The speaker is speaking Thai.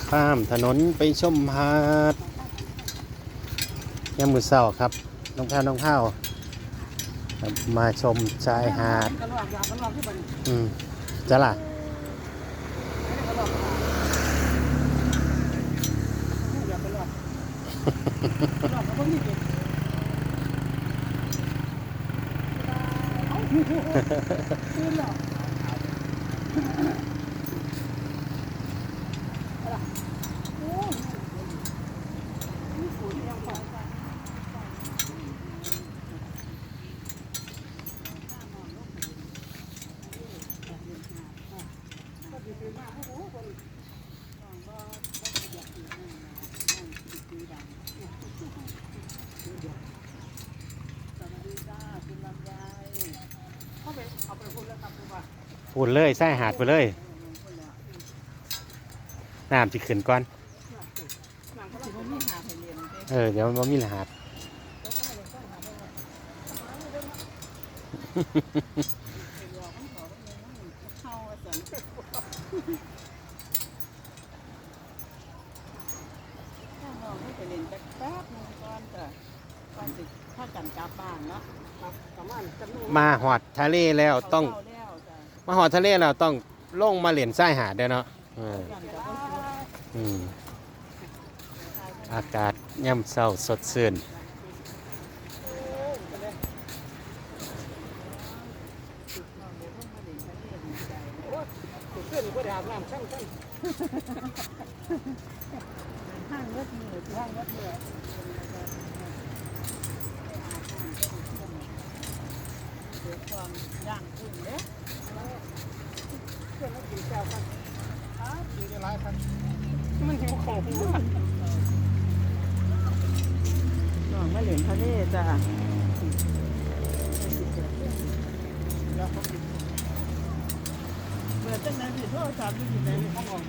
ข้ามถนนไปชมหาดยามมือเศร้าครับ น้องแพรวน้องเท้ามาชมชายหาดอืมจะล่ะ กระรอกอยากกระรอกกระรอกก็มีเด็ก เอาตื่นแล้วโอ้ยนี่ฝุ่นยังพอ เข้าไปเอาไป พูดเลยชายหาดไปเลยน้ำที่ขึ้นก่อน เออ เดี๋ยวมันมีรหัสเข้าสันถ้าเราไม่ไปเรียนจักแป๊บนึงก่อนแต่ อนสิถ้ากันกลับบ้านเนาะครับประมาณจำนวนมาหอดทะเลแล้วต้องเข้าแล้วจ้ะมาหอดทะเลแล้วต้องลงมาเหรียญชายหาดเด้อเนาะเออกันกับว่าสิอืมอากาศย่ำเศร้าสดชื่นเพื่อนก็ได้อาบน้ำช่างช่างห้างรถมือห้างรถมือเดี๋ ย่างกุ้งเด้เพื่อนกินแก้วกันครับกินได้หลายพันมันหิวของน้องมาเหรียญทะเลจ้ะเมื่อตั้งนานที่โทรศัพท์อยู่ในห้องเออของในห้อง